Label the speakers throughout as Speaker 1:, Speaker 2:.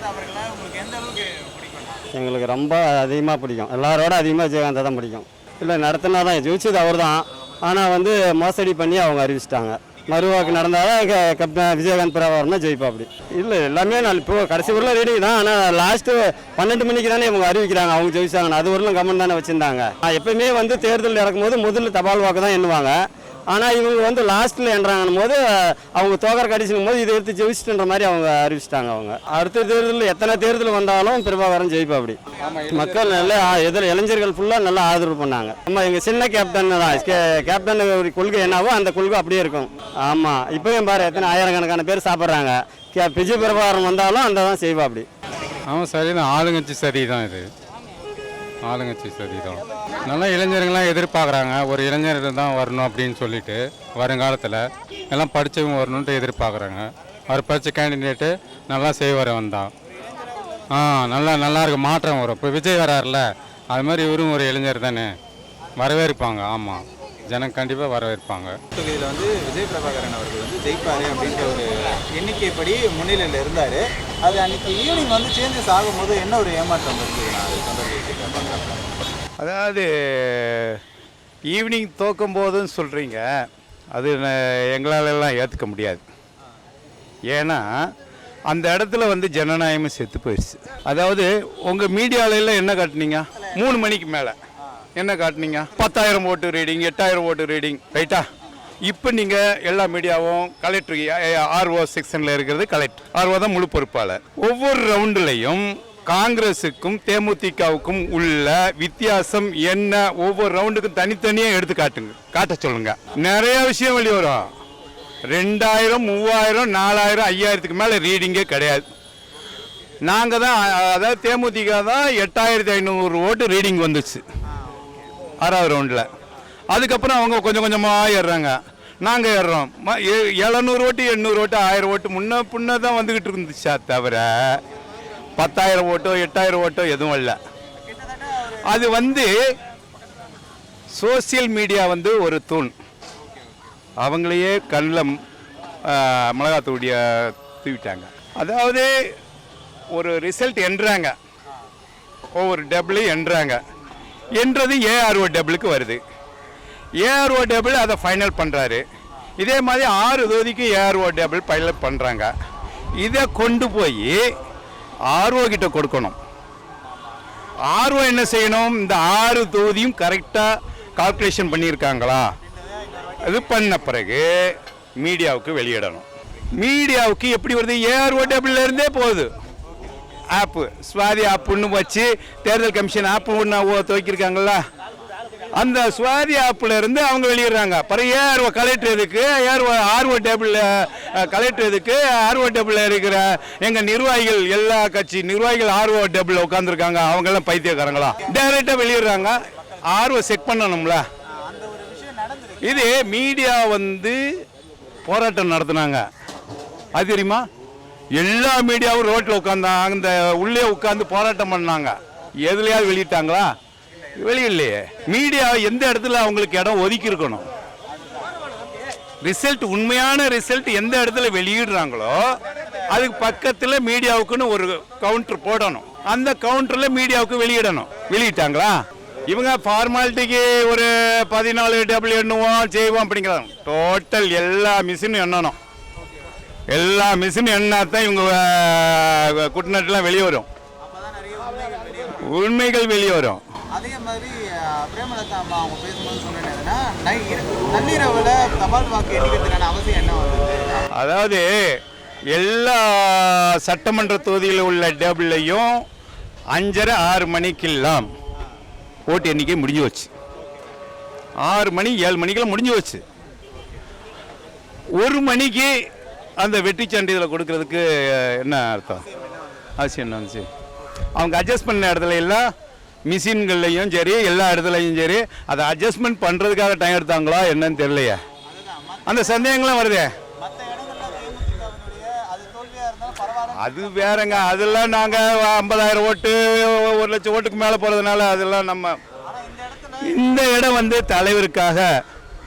Speaker 1: விஜயகாந்த் அவர்களை உங்களுக்கு எந்த அளவுக்கு பிடிக்கும்?
Speaker 2: எங்களுக்கு ரொம்ப அதிகமாக பிடிக்கும். எல்லாரோட அதிகமாக விஜயகாந்தை தான் பிடிக்கும். இல்லை நடத்தினா தான் ஜெயிச்சது அவர் தான் ஆனால் வந்து மோசடி பண்ணி அவங்க அறிவிச்சிட்டாங்க. மறுவாக்கு நடந்தாலும் க- விஜயகாந்த் பிரபாகரன் ஜெயிப்பா அப்படி. இல்லை எல்லாமே நான் இப்போ கடைசி ஊரில் ரெடி தான். ஆனால் லாஸ்ட்டு பன்னெண்டு மணிக்கு தானே இவங்க அறிவிக்கிறாங்க. அவங்க ஜெயிச்சாங்க அது வரலும் கமெண்ட் தானே வச்சுருந்தாங்க. எப்பயுமே வந்து தேர்தல் நடக்கும்போது முதல்ல தபால் வாக்கு தான் எண்ணுவாங்க. ஆனால் இவங்க வந்து லாஸ்ட்டில் என்றாங்கன்னும் போது அவங்க தோகர கடிச்சுக்கும் போது இதை எடுத்து ஜெயிச்சிட்டுன்ற மாதிரி அவங்க அறிவிச்சிட்டாங்க அவங்க. அடுத்த தேர்தலில் எத்தனை தேர்தல் வந்தாலும் பிரபாகரன் ஜெயிப்பா அப்படி மக்கள் நல்ல எதிர் இளைஞர்கள் ஃபுல்லாக நல்லா ஆதரவு பண்ணாங்க. ஆமாம் எங்கள் சின்ன கேப்டன் தான். கே- கேப்டன் ஒரு கொள்கை என்னவோ அந்த கொள்கை அப்படியே இருக்கும். ஆமாம் இப்போயும் பாரு எத்தனை ஆயிரக்கணக்கான பேர் சாப்பிட்றாங்க. கே விஜய் பிரபாகரன் வந்தாலும் அந்த தான் செய்வா அப்படி
Speaker 3: ஆமாம் சரிதான். ஆளுங்கட்சி சரி தான் இது. ஆளுங்கட்சி சதிதான். நல்லா இளைஞர்கள்லாம் எதிர்பார்க்குறாங்க. ஒரு இளைஞர் தான் வரணும் அப்படின்னு சொல்லிட்டு வருங்காலத்தில் எல்லாம் படித்தவங்க வரணுன்ட்டு எதிர்பார்க்குறாங்க. அவர் படித்த கேண்டிடேட்டு நல்லா செய்வார் வந்தான் ஆ நல்லா நல்லா இருக்கு. மாற்றம் வரும். இப்போ விஜய் வராருல அது மாதிரி இவரும் ஒரு இளைஞர் தானே. வரவேற்பாங்க. ஆமாம் ஜனம் கண்டிப்பாக வரவேற்பாங்க.
Speaker 1: தொகுதியில் வந்து விஜய் பிரபாகரன் அவர்கள் வந்து ஜெயிப்பார் அப்படின்ற ஒரு எண்ணிக்கைப்படி முன்னிலையில் இருந்தார். அது அன்னைக்கு ஈவினிங் வந்து சேஞ்சஸ் ஆகும்போது என்ன ஒரு ஏமாற்றம் இருக்குது நான் அது
Speaker 4: அதாவது ஈவினிங் தோக்கும் போதுன்னு சொல்கிறீங்க அது எங்களாலெல்லாம் ஏற்றுக்க முடியாது. ஏன்னா அந்த இடத்துல வந்து ஜனநாயகமே செத்து போயிடுச்சு அதாவது உங்கள் மீடியாவில என்ன காட்டுனீங்க? மூணு மணிக்கு மேலே. என்ன காட்டுனீங்க? பத்தாயிரம் ஓட்டு ரீடிங் எட்டாயிரம் ஓட்டு ரீடிங் ரைட்டா? இப்போ நீங்கள் எல்லா மீடியாவும் கலெக்டர் ஆர்ஓ செக்ஷனில் இருக்கிறது கலெக்டர். ஆர்ஓ தான் முழு பொறுப்பாளர். ஒவ்வொரு ரவுண்டுலையும் காங்கிரஸுக்கும் தேமுதிகவுக்கும் உள்ள வித்தியாசம் என்ன? ஒவ்வொரு ரவுண்டுக்கும் தனித்தனியாக எடுத்து காட்டுங்க. காட்ட சொல்லுங்க. நிறைய விஷயம் வெளியே வரும். ரெண்டாயிரம் மூவாயிரம் நாலாயிரம் ஐயாயிரத்துக்கு மேலே ரீடிங்கே கிடையாது. நாங்கள் தான் அதாவது தேமுதிக தான் எட்டாயிரத்தி ஐநூறு ஓட்டு ரீடிங் வந்துச்சு. ஆறாவது ரவுண்டில். அதுக்கப்புறம் அவங்க கொஞ்சம் கொஞ்சமாக ஏறுறாங்க. நாங்கள் ஏறுறோம். எழுநூறு ஓட்டு எண்ணூறு ஓட்டு ஆயிரம் ஓட்டு முன்ன பின்ன தான் வந்துக்கிட்டு இருந்துச்சா தவிர பத்தாயிரம் ஓட்டோ எட்டாயிரம் ஓட்டோ எதுவும் இல்லை. அது வந்து சோசியல் மீடியா வந்து ஒரு தூண். அவங்களையே கண்ணில் மிளகாத்தூடிய தூவிட்டாங்க. அதாவது ஒரு ரிசல்ட் என்றாங்க. ஒவ்வொரு டபுளையும் என்றாங்க. என்றது ஏஆர்ஓ டபுளுக்கு வருது. ஏஆர்ஓ டபுள் அதை ஃபைனல் பண்ணுறாரு இதே மாதிரி ஆறு தொகுதிக்கு ஏஆர்ஓ டபுள் ஃபைனல் பண்ணுறாங்க இதை கொண்டு போய் ஆர்ஓ கிட்ட கொடுக்கணும். ஆர்ஓ என்ன செய்யணும்? இந்த ஆறு தொகுதியும் கரெக்டாக கால்குலேஷன் பண்ணியிருக்காங்களா? இது பண்ண பிறகு மீடியாவுக்கு வெளியிடணும். மீடியாவுக்கு எப்படி வருது? ஏஆர்ஓ டேபிள்ல இருந்தே போகுது. ஆப்பு சுவாதி ஆப்புன்னு வச்சு தேர்தல் கமிஷன் ஆப்பு ஒன்று துவக்கியிருக்காங்களா அந்த சுவாதி ஆப்பில் இருந்து அவங்க வெளியிடுறாங்க. அப்புறம் ஏஆர்ஓ கலெக்டருக்கு ஏஆர்ஓ ஆர்ஓ டேபிளில் கலெக்டருக்கு ஆர்ஓ டேபிளில் இருக்கிற எங்கள் நிர்வாகிகள் எல்லா கட்சி நிர்வாகிகள் ஆர்ஓ டேபிளில் உட்காந்துருக்காங்க அவங்கெல்லாம் பைத்தியக்காரங்களா? டைரெக்டாக வெளியிடுறாங்க. ஆர்ஓ செக் பண்ணணும்ல. இது மீடியா வந்து போராட்டம் நடத்தினாங்க. அது தெரியுமா? எல்லா மீடியாவும் ரோட்டில் உட்காந்தாங்க அந்த உள்ளே உட்காந்து போராட்டம் பண்ணாங்க. எதுலையாவது வெளியிட்டாங்களா? வெளியில்லையே மீடியா எந்த இடத்துல அவங்களுக்கு இடம் ஒதுக்கி இருக்கணும் ரிசல்ட் உண்மையான ரிசல்ட் எந்த இடத்துல வெளியிடுறாங்களோ அதுக்கு பக்கத்தில் மீடியாவுக்குன்னு ஒரு கவுண்டர் போடணும். அந்த கவுண்டரில் மீடியாவுக்கு வெளியிடணும். வெளியிட்டாங்களா? இவங்க ஃபார்மாலிட்டிக்கு ஒரு பதினாலு டபுள் எண்ணுவோம் செய்வோம் அப்படிங்கிறாங்க. டோட்டல் எல்லா மிஷினும் எண்ணணும். எல்லா மிஷினும் எண்ணாதான் இவங்க அஹ், வெளியே வரும். உண்மைகள் வெளியே வரும்.
Speaker 1: அதே மாதிரி பிரேமலதா அம்மா அவங்க பேசும்போது சொன்னது நள்ளிரவுல தபால் வாக்கு எண்ணிக்கிறதுக்கான அவசியம் என்ன வந்தது?
Speaker 4: அதாவது எல்லா சட்டமன்ற தொகுதியில் உள்ள டேபிள்லையும் அஞ்சரை ஆறு மணிக்கெல்லாம் ஓட்டு எண்ணிக்கை முடிஞ்சு வச்சு ஆறு மணி ஏழு மணிக்கெல்லாம் முடிஞ்சு வச்சு ஒரு மணிக்கு அந்த வெற்றி சான்றிதழை கொடுக்கறதுக்கு என்ன அர்த்தம்? அவசியம் என்ன வந்துச்சு? அவங்க அட்ஜஸ்ட் பண்ண இடத்துல எல்லாம் மிஷின்கள்லையும் சரி எல்லா இடத்துலையும் சரி அதை அட்ஜஸ்ட்மெண்ட் பண்ணுறதுக்காக டைம் எடுத்தாங்களா என்னன்னு தெரியலையே. அந்த சந்தேகங்கள்லாம் வருதே?
Speaker 1: அது
Speaker 4: அது வேறங்க அதெல்லாம் நாங்கள் ஐம்பதாயிரம் ஓட்டு ஒரு லட்சம் ஓட்டுக்கு மேலே போகிறதுனால அதெல்லாம் நம்ம
Speaker 1: இந்த
Speaker 4: இடம் வந்து தலைவருக்காக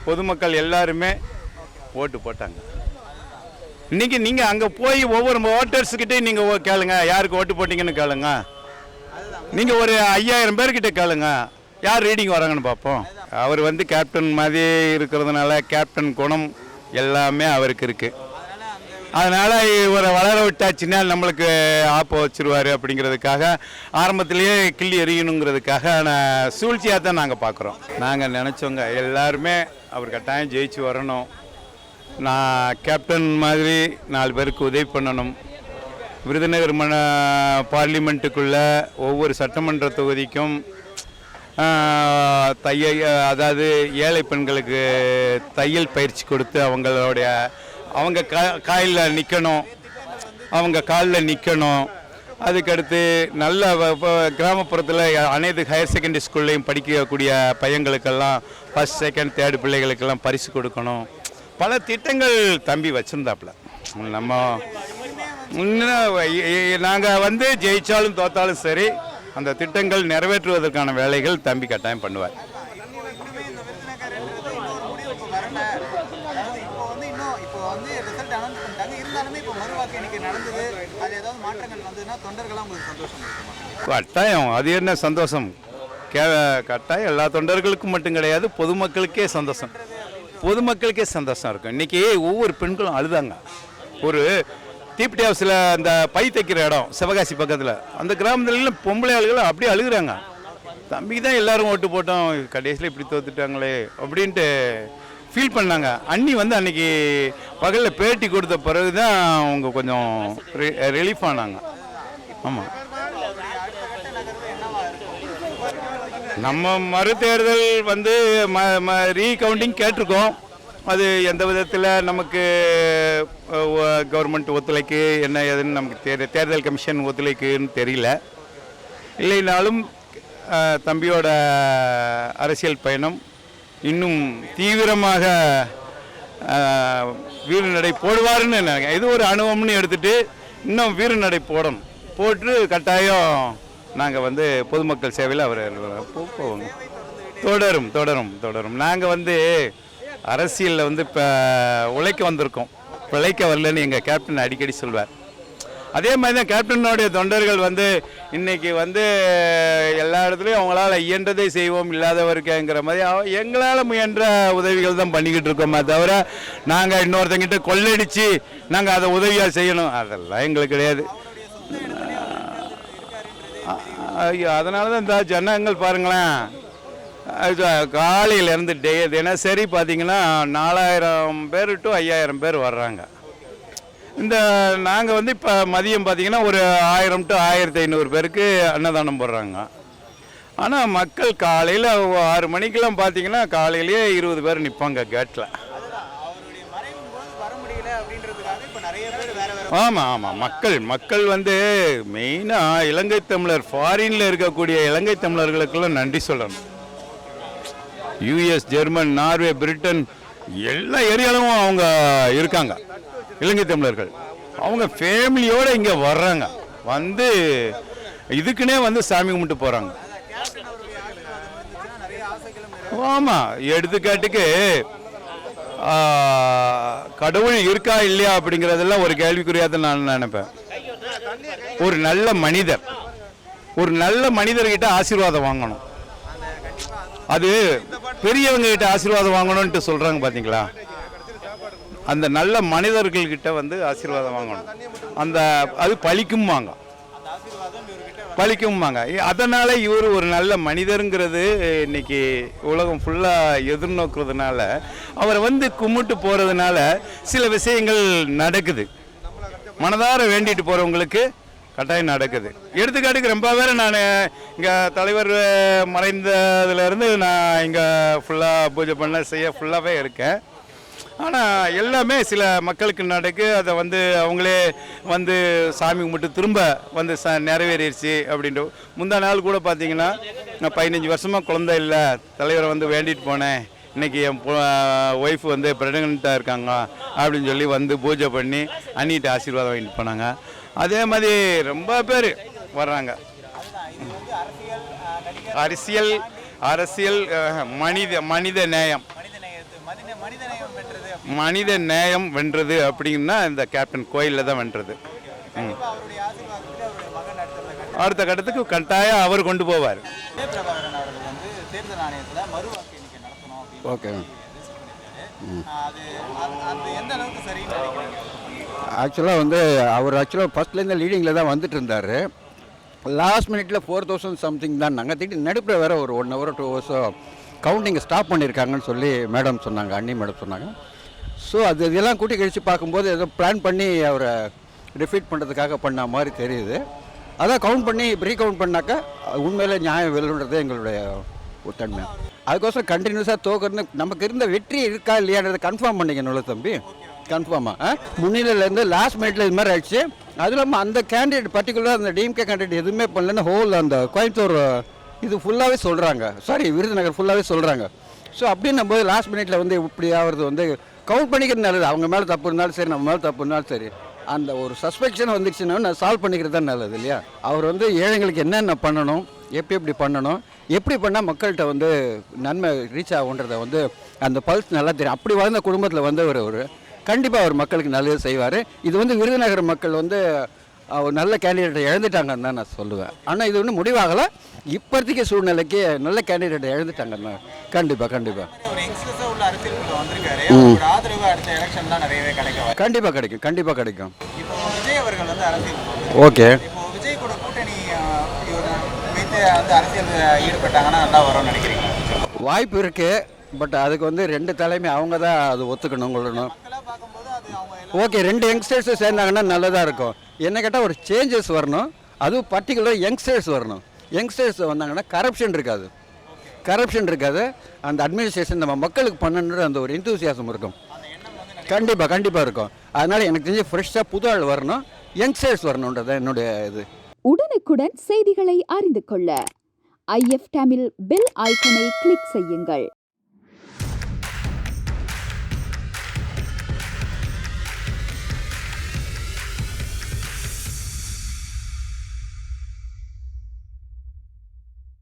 Speaker 4: பொதுமக்கள் எல்லாருமே ஓட்டு போட்டாங்க. இன்னைக்கு நீங்கள் அங்கே போய் ஒவ்வொரு ஓட்டர்ஸ்கிட்டே நீங்கள் கேளுங்க யாருக்கு ஓட்டு போட்டிங்கன்னு கேளுங்க. நீங்கள் ஒரு ஐயாயிரம் பேர்கிட்ட கேளுங்க. யார் ரீடிங் வராங்கன்னு பார்ப்போம். அவர் வந்து கேப்டன் மாதிரி இருக்கிறதுனால கேப்டன் குணம் எல்லாமே அவருக்கு இருக்குது அதனால் இவரை வளர விட்டாச்சுன்னா நம்மளுக்கு ஆப்போ வச்சுருவார் அப்படிங்கிறதுக்காக ஆரம்பத்திலேயே கிள்ளி எறியணுங்கிறதுக்காக நான் சூழ்ச்சியாக தான் நாங்கள் பார்க்குறோம் நாங்கள் நினச்சோங்க எல்லாருமே அவர் கட்டாயம் ஜெயிச்சு வரணும். நான் கேப்டன் மாதிரி நாலு பேருக்கு உதவி பண்ணணும். விருதுநகர் மன பார்லிமெண்ட்டுக்குள்ள ஒவ்வொரு சட்டமன்ற தொகுதிக்கும் தையல் தைய அதாவது ஏழை பெண்களுக்கு தையல் பயிற்சி கொடுத்து அவங்களுடைய அவங்க கா காயில் நிற்கணும் அவங்க காலில் நிற்கணும் அதுக்கடுத்து நல்ல கிராமப்புறத்தில் அனைத்து ஹையர் செகண்டரி ஸ்கூல்லையும் படிக்கக்கூடிய பையங்களுக்கெல்லாம் ஃபஸ்ட் செகண்ட் தேர்டு பிள்ளைகளுக்கெல்லாம் பரிசு கொடுக்கணும். பல திட்டங்கள் தம்பி வச்சுருந்தாப்புல. நம்ம நாங்கள் வந்து ஜெயித்தாலும் தோத்தாலும் சரி அந்த திட்டங்கள் நிறைவேற்றுவதற்கான வேலைகள் தம்பி கட்டாயம் பண்ணுவார். கட்டாயம் அது என்ன சந்தோஷம்? கே கட்டாயம் எல்லா தொண்டர்களுக்கும் மட்டும் கிடையாது பொதுமக்களுக்கே சந்தோஷம். பொதுமக்களுக்கே சந்தோஷம் இருக்கும். இன்றைக்கி ஒவ்வொரு பெண்களும் அழுதாங்க. ஒரு தீப்டி ஹவுஸில் அந்த பை தைக்கிற இடம் சிவகாசி பக்கத்தில். அந்த கிராமத்துலலாம் பொம்பளை ஆளுகள் அப்படியே அழுகுறாங்க. தம்பிக்கு தான் எல்லாரும் ஓட்டு போட்டோம். கடைசியில் இப்படி தோத்துட்டாங்களே அப்படின்ட்டு ஃபீல் பண்ணாங்க. அண்ணி வந்து அன்னைக்கு பகலில் பேட்டி கொடுத்த பிறகு தான் அவங்க கொஞ்சம் ரிலீஃப் ஆனாங்க. ஆமாம் நம்ம மறுதேர்தல் வந்து ம ம ரீகவுண்டிங் கேட்டிருக்கோம். அது எந்த விதத்தில் நமக்கு கவர்மெண்ட் ஒத்துழைக்கு என்ன ஏதுன்னு நமக்கு தெரிய தேர்தல் கமிஷன் ஒத்துழைக்குன்னு தெரியல. இல்லைனாலும் தம்பியோட அரசியல் பயணம் இன்னும் தீவிரமாக வீர வீரநடை போடுவாருன்னு நினைக்கிறேன். இது ஒரு அனுபவம்னு எடுத்துட்டு இன்னும் வீரநடை போடணும். போட்டு கட்டாயம் நாங்கள் வந்து பொதுமக்கள் சேவையில் அவர் போவோம் தொடரும் தொடரும் தொடரும். நாங்கள் வந்து அரசியலில் வந்து இப்போ உழைக்க வந்திருக்கோம். பிழைக்க வரலன்னு எங்கள் கேப்டன் அடிக்கடி சொல்வார். அதே மாதிரி தான் கேப்டனுடைய தொண்டர்கள் வந்து இன்றைக்கி வந்து எல்லா இடத்துலையும் அவங்களால் இயன்றதை செய்வோம் இல்லாதவருக்குங்கிற மாதிரி எங்களால் முயன்ற உதவிகள் தான் பண்ணிக்கிட்டு இருக்கோமே தவிர நாங்கள் இன்னொருத்தங்கிட்ட கொள்ளடிச்சு நாங்கள் அதை உதவியாக செய்யணும். அதெல்லாம் எங்களுக்கு கிடையாது. ஐயோ அதனால தான் இந்த ஜனங்கள் பாருங்களேன். காலையிலேருந்து டே தினசரி பார்த்திங்கன்னா நாலாயிரம் பேர் டு ஐயாயிரம் பேர் வர்றாங்க. இந்த நாங்கள் வந்து இப்போ மதியம் பார்த்திங்கன்னா ஒரு ஆயிரம் டு ஆயிரத்தி ஐநூறு பேருக்கு அன்னதானம் போடுறாங்க. ஆனால் மக்கள் காலையில் ஆறு மணிக்கெல்லாம் பார்த்தீங்கன்னா காலையிலேயே இருபது பேர் நிற்பாங்க கேட்டில் ஆமாம் ஆமாம் மக்கள் மக்கள் வந்து மெயினாக இலங்கை தமிழர் ஃபாரினில் இருக்கக்கூடிய இலங்கை தமிழர்களுக்கெல்லாம் நன்றி சொல்லணும். யூஎஸ் ஜெர்மன் நார்வே பிரிட்டன் எல்லா ஏரியாலும் அவங்க இருக்காங்க. இலங்கை தமிழர்கள். அவங்க ஃபேமிலியோடு இங்கே வர்றாங்க. வந்து இதுக்குன்னே வந்து சாமி கும்பிட்டு போகிறாங்க ஆமாம் எடுத்துக்காட்டுக்கு கடவுள் இருக்கா இல்லையா அப்படிங்கிறதெல்லாம் ஒரு கேள்விக்குறியாக நான் நினைப்பேன். ஒரு நல்ல மனிதர். ஒரு நல்ல மனிதர்கிட்ட ஆசீர்வாதம் வாங்கணும். அது பெரியவங்க கிட்ட ஆசீர்வாதம் வாங்கணும்ட்டு சொல்கிறாங்க பார்த்தீங்களா அந்த நல்ல மனிதர்கள்கிட்ட வந்து ஆசீர்வாதம் வாங்கணும். அந்த அது பழிக்கும்பாங்க பழிக்கும்பாங்க அதனால் இவர் ஒரு நல்ல மனிதருங்கிறது இன்னைக்கு உலகம் ஃபுல்லாக எதிர்நோக்குறதுனால அவரை வந்து கும்பிட்டு போகிறதுனால சில விஷயங்கள் நடக்குது. மனதார வேண்டிட்டு போகிறவங்களுக்கு கட்டாயம் நடக்குது. எடுத்துக்காட்டுக்கு ரொம்ப பேர் நான் இங்கே தலைவர் மறைந்ததுலேருந்து நான் இங்கே ஃபுல்லாக பூஜை பண்ண செய்ய ஃபுல்லாகவே இருக்கேன். ஆனால் எல்லாமே சில மக்களுக்கு நடக்கு. அதை வந்து அவங்களே வந்து சாமி கும்பிட்டு திரும்ப வந்து ச நிறைவேறிடுச்சு அப்படின்ட்டு. முந்தா நாள் கூட பார்த்தீங்கன்னா நான் பதினஞ்சு வருஷமாக குழந்தை இல்லை. தலைவரை வந்து வேண்டிட்டு போனேன். இன்றைக்கி என் ஒய்ஃப் வந்து ப்ரெக்னெண்ட்டாக இருக்காங்க அப்படின்னு சொல்லி வந்து பூஜை பண்ணி அண்ணிட்டு ஆசீர்வாதம் வாங்கிட்டு போனாங்க. அதே மாதிரி ரொம்ப பேர் வர்றாங்க. அரசியல் அரசியல் மனித மனித நேயம்.
Speaker 1: மனித நேயம்
Speaker 4: வென்றது அப்படின்னா இந்த கேப்டன் கோயிலில் தான் வென்றது.
Speaker 1: அடுத்த
Speaker 4: கட்டத்துக்கு கட்டாயம் அவர் கொண்டு போவார்.
Speaker 5: ஓகே. ஆக்சுவலாக வந்து அவர் ஆக்சுவலாக ஃபஸ்ட்லேருந்து லீடிங்கில் தான் வந்துட்டு இருந்தார். லாஸ்ட் மினிட்ல ஃபோர் தௌசண்ட் சம்திங் தான். நாங்கள் திடீர்னு நடுப்புற வேறு ஒரு ஒன் ஹவர் டூ ஹவர்ஸோ கவுண்டிங் ஸ்டாப் பண்ணியிருக்காங்கன்னு சொல்லி மேடம் சொன்னாங்க அண்ணி மேடம் சொன்னாங்க. ஸோ அது இதெல்லாம் கூட்டி கழித்து பார்க்கும்போது ஏதோ பிளான் பண்ணி அவரை டிஃபீட் பண்ணுறதுக்காக பண்ண மாதிரி தெரியுது. அதான் கவுண்ட் பண்ணி ப்ரீ கவுண்ட் பண்ணாக்கா உண்மையில் நியாயம் வெல்லுன்றது எங்களுடைய தன்மை அதுக்கோசரம் கண்டினியூஸாக தோக்குறது நமக்கு இருந்த வெற்றி இருக்கா இல்லையான்றதை கன்ஃபார்ம் பண்ணிக்கணும்ல தம்பி. கன்ஃபார்மாக முன்னிலையிலேருந்து லாஸ்ட் மினிட்ல இது மாதிரி ஆயிடுச்சு. அது இல்லாமல் அந்த கேண்டிடேட் பர்டிகுலராக அந்த டிஎம்கே கேண்டிடேட் எதுவுமே பண்ணலன்னு ஹோல் அந்த கோயம்புத்தூர் இது ஃபுல்லாகவே சொல்கிறாங்க சாரி விருதுநகர் ஃபுல்லாகவே சொல்கிறாங்க ஸோ அப்படின்னும் போது லாஸ்ட் மினிட்ல வந்து இப்படி ஆகிறது வந்து கவுண்ட் பண்ணிக்கிறது நல்லது. அவங்க மேலே தப்பு இருந்தாலும் சரி நம்ம மேலே தப்பு இருந்தாலும் சரி. அந்த ஒரு சஸ்பெக்ஷன் வந்துச்சுன்னா நான் சால்வ் பண்ணிக்கிறது தான் நல்லது இல்லையா? அவர் வந்து ஏழைங்களுக்கு என்னென்ன பண்ணணும் எப்படி எப்படி பண்ணணும் எப்படி பண்ணால் மக்கள்கிட்ட வந்து நன்மை ரீச் ஆகுன்றதை வந்து அந்த பல்ஸ் நல்லா தெரியும். அப்படி வாழ்ந்த குடும்பத்தில் வந்தவர் ஒரு கண்டிப்பாக அவர் மக்களுக்கு நல்லது செய்வார். இது வந்து விருதுநகர் மக்கள் வந்து ஒரு நல்ல கேண்டிடேட்டை இழந்துட்டாங்கன்னு தான் நான் சொல்லுவேன். ஆனால் இது ஒன்றும் முடிவாகலை. இப்போதைக்கு சூழ்நிலைக்கு நல்ல கேண்டிடேட்டை இழந்துட்டாங்கன்னு கண்டிப்பாக கண்டிப்பாக கண்டிப்பாக கிடைக்கும். கண்டிப்பாக கிடைக்கும் ஓகே. வாய்ப்பு இருக்குது பட் அதுக்கு வந்து ரெண்டு தலைமை அவங்க தான் அது ஒத்துக்கணும் கொள்ளணும் ஓகே ரெண்டு யங்ஸ்டர்ஸ் சேர்ந்தாங்கன்னா நல்லதாக இருக்கும். என்ன கேட்டால் ஒரு சேஞ்சஸ் வரணும். அதுவும் பர்டிகுலர் யங்ஸ்டர்ஸ் வரணும். யங்ஸ்டர்ஸ் வந்தாங்கன்னா கரப்ஷன் இருக்காது. கரப்ஷன் இருக்காது. அந்த அட்மினிஸ்ட்ரேஷன் நம்ம மக்களுக்கு பண்ணணுன்ற அந்த ஒரு இன்தூசியாசம் இருக்கும். கண்டிப்பாக கண்டிப்பாக இருக்கும். அதனால் எனக்கு தெரிஞ்சு ஃப்ரெஷ்ஷாக புது ஆள் வரணும். யங்ஸ்டர்ஸ் வரணுன்றது என்னுடைய இது.
Speaker 6: உடனுக்குடன் செய்திகளை அறிந்து கொள்ள. ஐஎஃப் தமிழ் பெல் ஐக்கனை கிளிக் செய்யுங்கள்.